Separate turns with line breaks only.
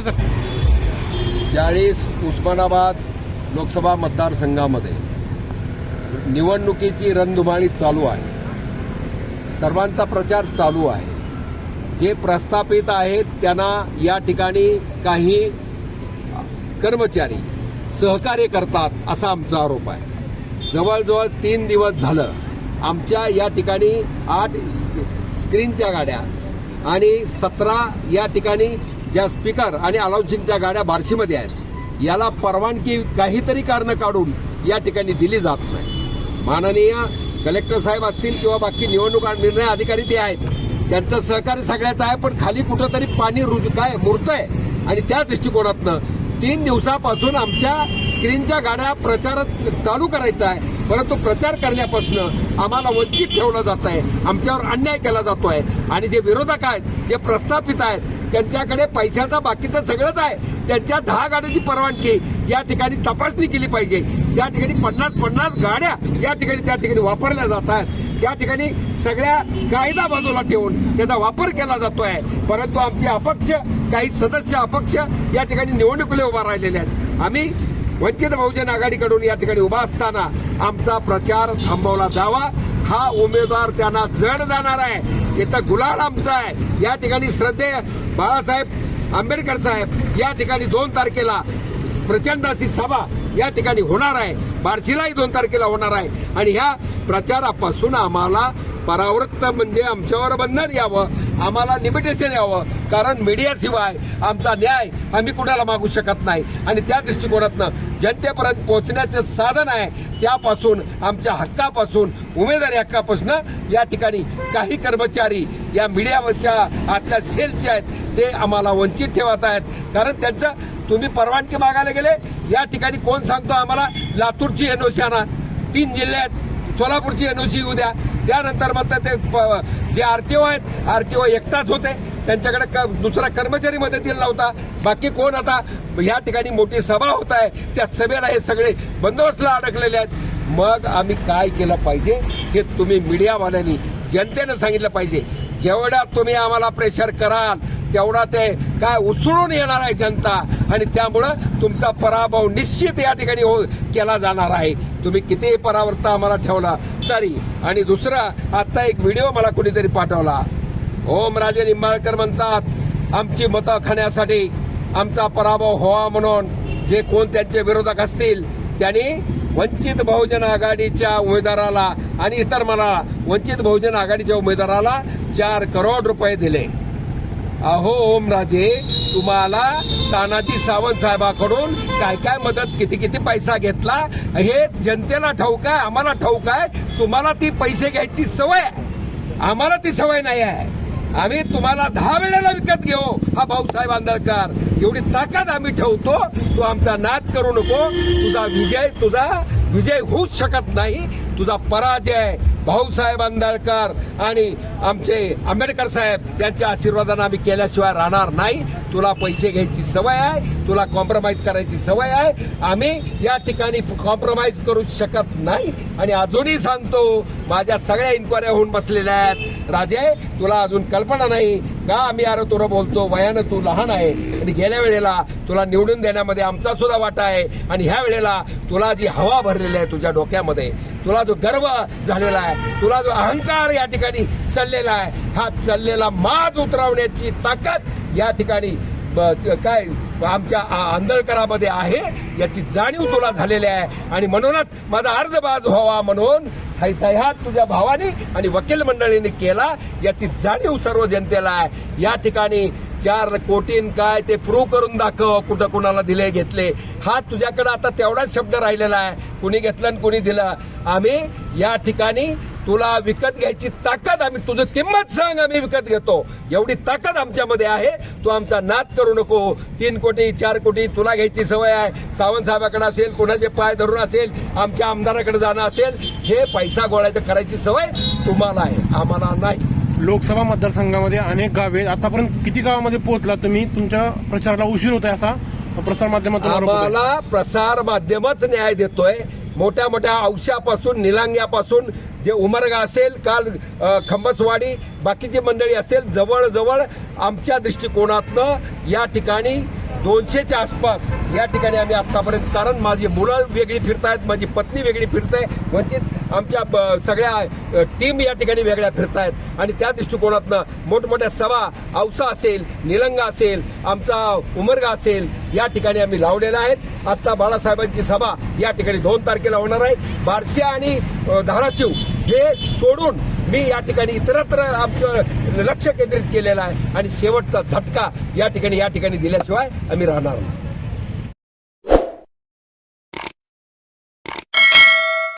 Sir
चाळीस उस्मानाबाद लोकसभा मतदारसंघामध्ये निवडणुकीची रणधुमाळी चालू आहे. सर्वांचा प्रचार चालू आहे. जे प्रस्थापित आहेत त्यांना या ठिकाणी काही कर्मचारी सहकार्य करतात असा आमचा आरोप आहे. जवळजवळ तीन दिवस झालं आमच्या या ठिकाणी आठ स्क्रीनच्या गाड्या आणि सतरा या ठिकाणी ज्या स्पीकर आणि अलाउन्सिंगच्या गाड्या बार्शीमध्ये आहेत याला परवानगी काहीतरी कारणं काढून या ठिकाणी दिली जात नाही. माननीय कलेक्टर साहेब असतील किंवा बाकी निवडणूक आणि निर्णय अधिकारी ते आहेत त्यांचं सहकार्य सगळ्याचं आहे पण खाली कुठंतरी पाणी रुज काय मुरतंय. आणि त्या दृष्टिकोनातनं तीन दिवसापासून आमच्या स्क्रीनच्या गाड्या प्रचार चालू करायचा आहे. परंतु प्रचार करण्यापासून आम्हाला वंचित ठेवलं जात आहे. आमच्यावर अन्याय केला जातो आहे. आणि जे विरोधक आहेत जे प्रस्थापित आहेत त्यांच्याकडे पैशाचा बाकीचं सगळंच आहे. त्यांच्या दहा गाड्याची परवानगी या ठिकाणी तपासणी केली पाहिजे. त्या ठिकाणी पन्नास पन्नास गाड्या या ठिकाणी त्या ठिकाणी वापरल्या जात आहेत. त्या ठिकाणी सगळ्या कायदा बाजूला ठेवून त्याचा वापर केला जातो आहे. परंतु आमचे अपक्ष काही सदस्य अपक्ष या ठिकाणी निवडणुकीला उभा राहिलेले आहेत. आम्ही वंचित बहुजन आघाडीकडून या ठिकाणी उभा असताना आमचा प्रचार थांबवला जावा. हा उमेदवार त्यांना जड जाणार आहे. इथं गुलाल आमचा आहे. या ठिकाणी श्रद्धेय बाळासाहेब आंबेडकर साहेब या ठिकाणी दोन तारखेला प्रचंड अशी सभा या ठिकाणी होणार आहे. बार्शीलाही दोन तारखेला होणार आहे. आणि ह्या प्रचारापासून आम्हाला परावृत्त म्हणजे आमच्यावर बंधन यावं आम्हाला लिमिटेशन यावं. कारण मीडियाशिवाय आमचा न्याय आम्ही कुणाला मागू शकत नाही. आणि त्या दृष्टिकोनातनं जनतेपर्यंत पोहोचण्याचं साधन आहे त्यापासून आमच्या हक्कापासून उमेदवारी हक्कापासून या ठिकाणी काही कर्मचारी या मीडियावरच्या आतल्या सेलचे आहेत ते आम्हाला वंचित ठेवत आहेत. कारण त्यांचं तुम्ही परवानगी मागायला गेले या ठिकाणी कोण सांगतो आम्हाला? लातूरची एनओसी आणा. तीन जिल्ह्यात सोलापूरची एनओसी येऊ द्या. त्यानंतर मग ते प- जे आरटीओ आहेत आरटीओ एकटाच होते. त्यांच्याकडे क- दुसरा कर्मचारी मदतीला नव्हता. बाकी कोण आता? या ठिकाणी मोठी सभा होत आहे. त्या सभेला हे सगळे बंदोबस्तला अडकलेले आहेत. मग आम्ही काय केलं पाहिजे? हे तुम्ही मीडियावाल्यांनी जनतेनं सांगितलं पाहिजे. जेवढा तुम्ही आम्हाला प्रेशर कराल तेवढा ते काय उसळून येणार आहे जनता. आणि त्यामुळं तुमचा पराभव निश्चित या ठिकाणी हो केला जाणार आहे. तुम्ही कितीही परावर्त आम्हाला ठेवला तरी. आणि दुसरा आता एक व्हिडिओ मला कुणीतरी पाठवला. ओम राजे निंबाळकर म्हणतात आमची मतं खाण्यासाठी आमचा पराभव व्हावा म्हणून जे कोण त्यांचे विरोधक असतील त्यांनी वंचित बहुजन आघाडीच्या उमेदवाराला आणि इतर मला वंचित बहुजन आघाडीच्या उमेदवाराला चार करोड रुपये दिले. अहो ओमराजे तुम्हाला तानाजी सावंत साहेबाकडून काय काय मदत किती किती पैसा घेतला? हे जनतेला ठाऊक आहे आम्हाला ठाऊक आहे. तुम्हाला ती पैसे घ्यायची सवय आहे. आम्हाला ती सवय नाही आहे. आम्ही तुम्हाला दहा वेळेला विकत घेऊ. हा भाऊसाहेब आंदळकर एवढी ताकद आम्ही ठेवतो. तू आमचा नाद करू नको. तुझा विजय तुझा विजय होऊच शकत नाही. तुझा पराजय भाऊसाहेब आंबेडकर आणि आमचे आंबेडकर साहेब यांच्या आशीर्वादानं आम्ही केल्याशिवाय राहणार नाही. तुला पैसे घ्यायची सवय आहे तुला कॉम्प्रोमाइज करायची सवय आहे. आम्ही या ठिकाणी कॉम्प्रोमाइज करू शकत नाही. आणि अजूनही सांगतो माझ्या सगळ्या इन्क्वायऱ्या होऊन बसलेल्या आहेत. राजे तुला अजून कल्पना नाही का आम्ही अरे तुला बोलतो वयानं तू लहान आहे आणि गेल्या वेळेला तुला निवडून देण्यामध्ये आमचा सुद्धा वाटा आहे आणि ह्या वेळेला तुला जी हवा भरलेली आहे तुझ्या डोक्यामध्ये तुला जो गर्व झालेला आहे तुला जो अहंकार या ठिकाणी चाललेला आहे हा चाललेला माज उतरवण्याची ताकद या ठिकाणी ब- काय आमच्या आंदळकरामध्ये आहे याची जाणीव तुला झालेली आहे आणि म्हणूनच माझा अर्ज बाज व्हावा म्हणून थैथयात तुझ्या भावाने आणि वकील मंडळीने केला याची जाणीव सर्व जनतेला आहे. या ठिकाणी चार कोटीन काय ते प्रूव्ह करून दाखव कुठं कुणाला दिले घेतले. हा तुझ्याकडे आता तेवढाच शब्द राहिलेला आहे. कुणी घेतलं आणि कुणी दिलं. आम्ही या ठिकाणी तुला विकत घ्यायची ताकद आम्ही तुझं किंमत सांग आम्ही विकत घेतो. एवढी ताकद आमच्यामध्ये आहे. तू आमचा नाद करू नको. तीन कोटी चार कोटी तुला घ्यायची सवय आहे. सावंत साहेबाकडे असेल कोणाचे पाय धरून असेल आमच्या आमदाराकडे जाणं असेल हे पैसा गोळायचं करायची सवय तुम्हाला आहे. आम्हाला नाही.
लोकसभा मतदारसंघामध्ये अनेक गावे. आतापर्यंत किती गावामध्ये पोहोचला तुम्ही? तुमच्या प्रचाराला उशीर होत आहे असा प्रसार माध्यमातून
प्रसार माध्यमच न्याय देतोय. मोठ्या मोठ्या औषापासून निलांग्यापासून जे उमरगा असेल काल खंबसवाडी बाकीची मंडळी असेल जवळजवळ आमच्या दृष्टिकोनातनं या ठिकाणी दोनशेच्या आसपास या ठिकाणी आम्ही आतापर्यंत कारण माझी मुलं वेगळी फिरतायत माझी पत्नी वेगळी फिरते वंचित आमच्या सगळ्या टीम या ठिकाणी वेगळ्या फिरतायत. आणि त्या दृष्टिकोनातनं मोठमोठ्या सभा औसा असेल निलंगा असेल आमचा उमरगा असेल या ठिकाणी आम्ही लावलेल्या आहेत. आत्ता बाळासाहेबांची सभा या ठिकाणी दोन तारखेला होणार आहे. बारशा आणि धाराशिव हे सोडून मी या ठिकाणी इतरत्र आमचं लक्ष केंद्रित केलेलं आहे. आणि शेवटचा झटका या ठिकाणी या ठिकाणी दिल्याशिवाय आम्ही राहणार नाही.